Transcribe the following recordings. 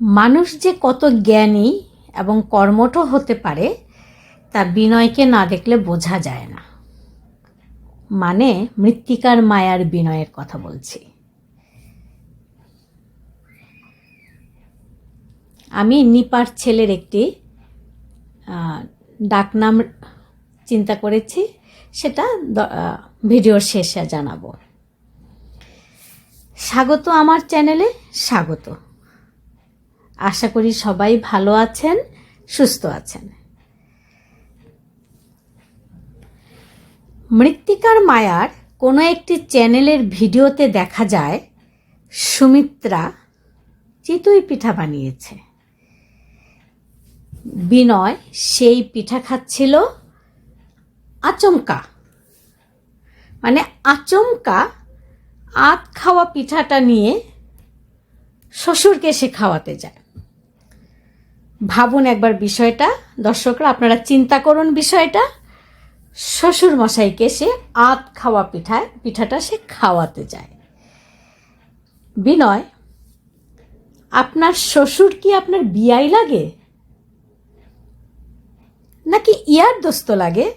মানুষ যে কত জ্ঞানী এবং কর্মঠ হতে পারে, তা বিনয়কে না দেখলে বোঝা যায় না। মানে মৃত্তিকার মায়ার বিনয়ের কথা বলছি। আমি নিপার ছেলের একটি ডাকনাম চিন্তা করেছি, সেটা ভিডিওর শেষে জানাব। স্বাগত আমার চ্যানেলে, স্বাগত। আশা করি সবাই ভালো আছেন, সুস্থ আছেন। মৃত্তিকার মায়ার কোনো একটি চ্যানেলের ভিডিওতে দেখা যায়, সুমিত্রা চিতই পিঠা বানিয়েছে। বিনয় সেই পিঠা খাচ্ছিল, আচমকা। মানে আচমকা আত খাওয়া পিঠাটা নিয়ে শ্বশুরকে সে খাওয়াতে যায়। ভাবুন একবার বিষয়টা। দর্শকরা, আপনারা চিন্তা করুন বিষয়টা। শ্বশুর মশাইকে সে আত খাওয়া পিঠায়, পিঠাটা সে খাওয়াতে যায়। বিনয়, আপনার শ্বশুর কি আপনার বিয়াই লাগে? নাকি ইয়ার দোস্ত লাগে?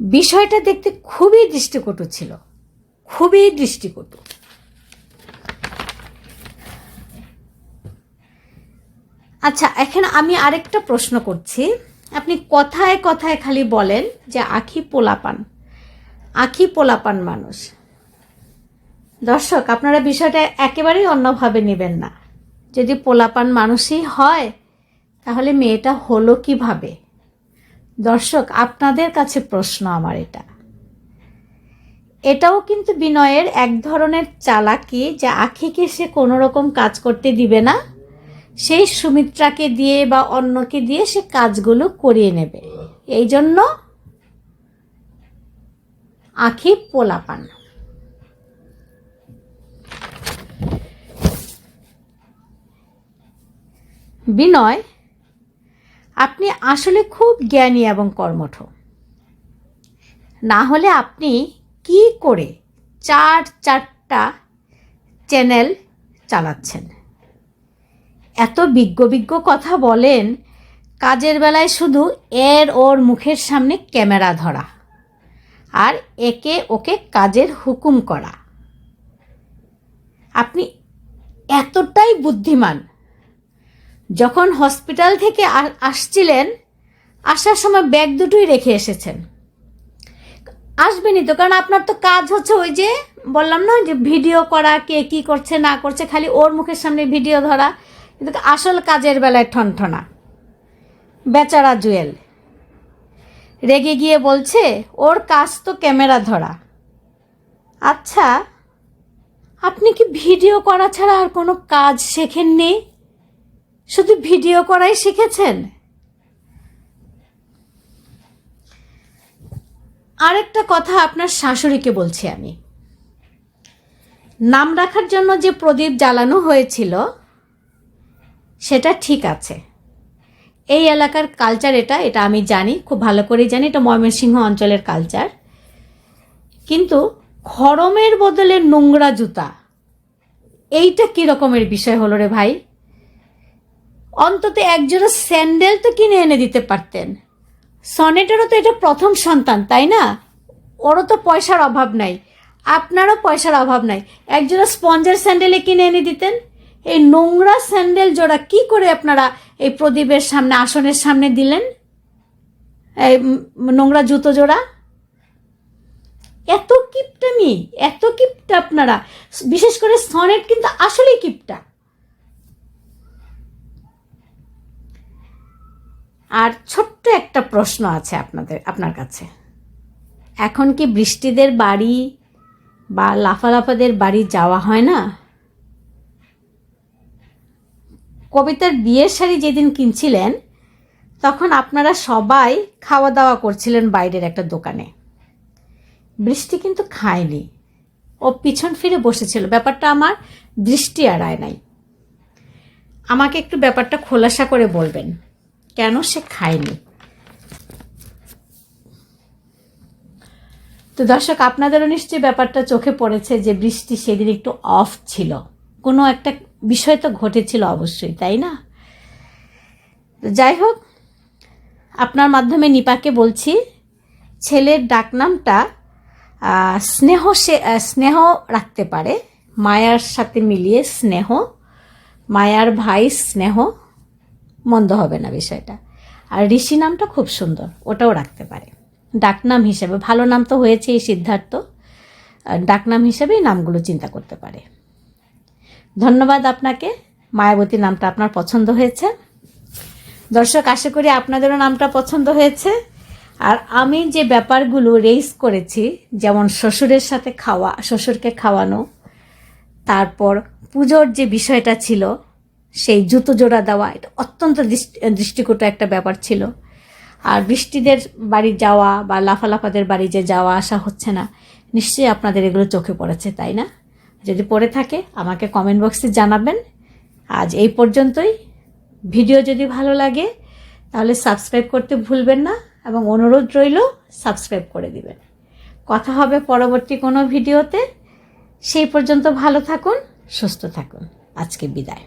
বিষয়টা দেখতে খুবই দৃষ্টিকটু ছিল। খুবই দৃষ্টিকটু। আচ্ছা এখানে আমি আরেকটা প্রশ্ন করছি। আপনি কথায় কথায় খালি বলেন যে আখি পোলাপান। আখি পোলাপান মানুষ। দর্শক, আপনারা বিষয়টা একেবারেই অন্যভাবে নেবেন না। যদি পোলাপান মানুষই হয়, তাহলে মেয়েটা হলো কীভাবে? দর্শক, আপনাদের কাছে প্রশ্ন আমার এটা। এটাও কিন্তু বিনয়ের এক ধরনের চালাকি যে আখিকে সে কোনো রকম কাজ করতে দিবে না সেই সুমিত্রাকে দিয়ে বা অন্যকে দিয়ে সে কাজগুলো করিয়ে নেবে। এই জন্য আখি পোলাপান বিনয়, আপনি আসলে খুব জ্ঞানী এবং কর্মঠ। না হলে আপনি কি করে চার চারটা চ্যানেল চালাচ্ছেন? এত বিজ্ঞ বিজ্ঞ কথা বলেন, কাজের বেলায় শুধু এর ওর মুখের সামনে ক্যামেরা ধরা আর একে ওকে কাজের হুকুম করা। আপনি এতটাই বুদ্ধিমান। যখন হসপিটাল থেকে আসছিলেন, আসার সময় ব্যাগ দুটোই রেখে এসেছেন। আসবেনই তো, কারণ আপনার তো কাজ হচ্ছে ওই যে বললাম না, যে ভিডিও করা, কে কি করছে, না করছে, খালি ওর মুখের সামনে ভিডিও ধরা। কিন্তু আসল কাজের বেলায় ঠনঠনা। বেচারা জুয়েল। রেগে গিয়ে বলছে, ওর কাজ তো ক্যামেরা ধরা। আচ্ছা আপনি কি ভিডিও করা ছাড়া আর কোনো কাজ শেখেননি? শুধু ভিডিও করাই শিখেছেন? আরেকটা কথা আপনার শাশুড়িকে বলছি আমি। নাম রাখার জন্য যে প্রদীপ জ্বালানো হয়েছিল সেটা ঠিক আছে। এই এলাকার কালচার এটা এটা আমি জানি, খুব ভালো করেই জানি, এটা ময়মনসিংহ অঞ্চলের কালচার কিন্তু খরমের বদলে নোংরা জুতা, এইটা কি রকমের বিষয় হলো রে ভাই? অন্তত একজোড়া স্যান্ডেল তো কিনে এনে দিতে পারতেন। সনেটেরও তো এটা প্রথম সন্তান, তাই না? ওরও তো পয়সার অভাব নাই। আপনারও পয়সার অভাব নাই। একজোড়া স্পঞ্জের স্যান্ডেলে কিনে এনে দিতেন। এই নোংরা স্যান্ডেল জোড়া কি করে আপনারা এই প্রদীপের সামনে, আসনের সামনে দিলেন? এই নোংরা জুতো জোড়া? এত কিপটামি, এত কিপটা আপনারা। বিশেষ করে সনেট কিন্তু আসলেই কিপটা। আর ছোট্ট একটা প্রশ্ন আছে আপনাদের, আপনার কাছে। এখন কি বৃষ্টিদের বাড়ি বা লাফালাফাদের বাড়ি যাওয়া হয় না? কবিতার বিয়ের শাড়ি যেদিন কিনছিলেন, তখন আপনারা সবাই খাওয়া দাওয়া করছিলেন বাইরের একটা দোকানে। বৃষ্টি কিন্তু খায়নি। ও পিছন ফিরে বসেছিল। ব্যাপারটা আমার দৃষ্টি এড়ায় নাই। আমাকে একটু ব্যাপারটা খোলাসা করে বলবেন, কেন সে খায়নি? তো দর্শক, আপনাদেরও নিশ্চয়ই ব্যাপারটা চোখে পড়েছে যে বৃষ্টি সেদিন একটু অফ ছিল। কোনো একটা বিষয় তো ঘটেছিল অবশ্যই, তাই না? যাই হোক, আপনার মাধ্যমে নিপাকে বলছি, ছেলের ডাকনামটা স্নেহ সে স্নেহ রাখতে পারে, মায়ার সাথে মিলিয়ে স্নেহ, মায়ার ভাই স্নেহ, মন্দ হবে না বিষয়টা। আর ঋষি নামটা খুব সুন্দর, ওটাও রাখতে পারে। ডাকনাম হিসেবে, ভালো নাম তো হয়েছে এই সিদ্ধার্থ ডাকনাম হিসেবেই নামগুলো চিন্তা করতে পারে। ধন্যবাদ আপনাকে। মায়াবতী নামটা আপনার পছন্দ হয়েছে। দর্শক, আশা করি আপনাদেরও নামটা পছন্দ হয়েছে। আর আমি যে ব্যাপারগুলো রেইজ করেছি, যেমন শ্বশুরের সাথে খাওয়া, শ্বশুরকে খাওয়ানো, তারপর পুজোর যে বিষয়টা ছিল, সেই জুতো জোড়া দেওয়া, এটা অত্যন্ত দৃষ্টি- দৃষ্টিকটু একটা ব্যাপার ছিল। আর বৃষ্টিদের বাড়ি যাওয়া বা লাফালাফাদের বাড়ি যে যাওয়া আসা হচ্ছে না, নিশ্চয়ই আপনাদের এগুলো চোখে পড়েছে, তাই না? যদি পড়ে থাকে, আমাকে কমেন্ট বক্সে জানাবেন। আজ এই পর্যন্তই। ভিডিও যদি ভালো লাগে, তাহলে সাবস্ক্রাইব করতে ভুলবেন না এবং অনুরোধ রইল সাবস্ক্রাইব করে দিবেন। কথা হবে পরবর্তী কোনো ভিডিওতে। সেই পর্যন্ত ভালো থাকুন, সুস্থ থাকুন। আজকে বিদায়।